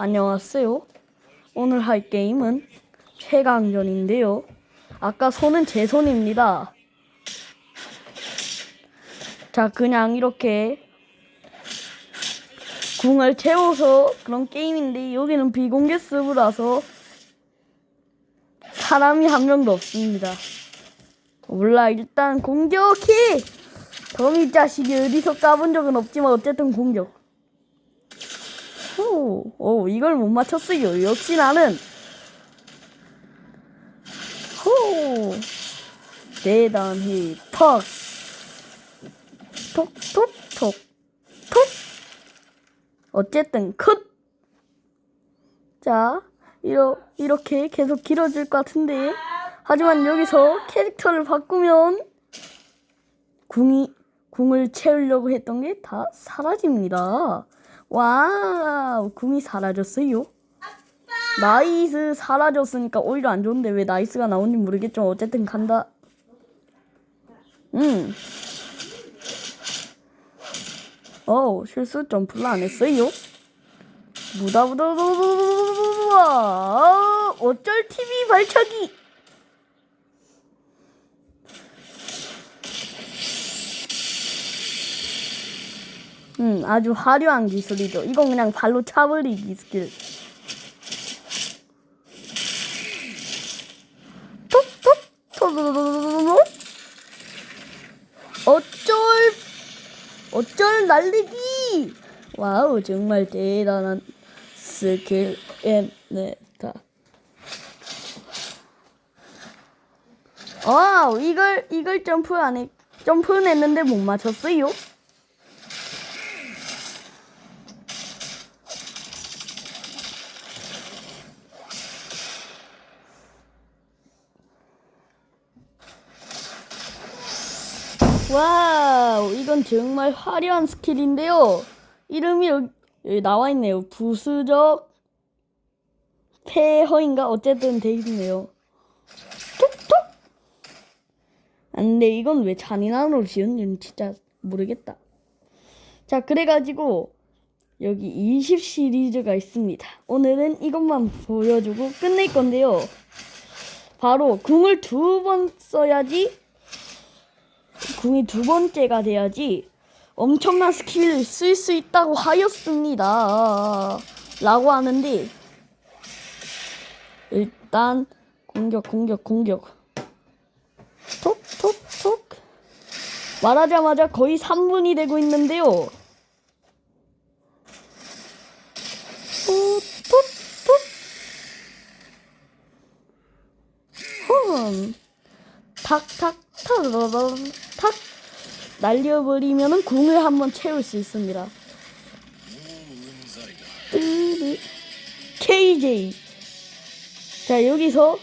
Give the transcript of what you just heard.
안녕하세요. 오늘 할 게임은 최강전인데요. 아까 손은 제 손입니다. 자, 그냥 이렇게 궁을 채워서 그런 게임인데 여기는 비공개 서브라서 사람이 한 명도 없습니다. 몰라 일단 공격해. 거미 자식이 어디서 까본 적은 없지만 어쨌든 공격. 오, 오 이걸 못 맞췄어요. 역시 나는 호 대단히 턱 톡 톡 톡 톡 어쨌든 컷. 자, 이러, 이렇게 계속 길어질 것 같은데 하지만 여기서 캐릭터를 바꾸면 궁이 궁을 채우려고 했던 게 다 사라집니다. 와우, 궁이 사라졌어요. 나이스 사라졌으니까 오히려 안 좋은데 왜 나이스가 나온지 모르겠지만 어쨌든 간다. 음. 어, 실수 점프를 안 했어요. 무다무다무다무다 어쩔 TV 발차기. 음, 아주 화려한 기술이죠. 이건 그냥 발로 차버리기 스킬. 톡톡 토도도도도도 어쩔 어쩔 날리기. 와우 정말 대단한 스킬이네다. 와우 이걸 이걸 점프 안해 점프는 했는데 못 맞췄어요. 와우, 이건 정말 화려한 스킬인데요. 이름이 여기, 나와 있네요. 부수적 폐허인가? 어쨌든 돼 있네요. 톡톡! 아, 근데 이건 왜 잔인한으로 지었는지 진짜 모르겠다. 자, 그래가지고 여기 20 시리즈가 있습니다. 오늘은 이것만 보여주고 끝낼 건데요. 바로 궁을 두 번 써야지 궁이 두 번째가 돼야지 엄청난 스킬을 쓸 수 있다고 하였습니다. 라고 하는데 일단 공격 공격 공격. 톡톡톡. 말하자마자 거의 3분이 되고 있는데요. 톡톡톡. 흠. 탁탁탁 탁 날려버리면은 궁을 한번 채울 수 있습니다. KJ 자 여기서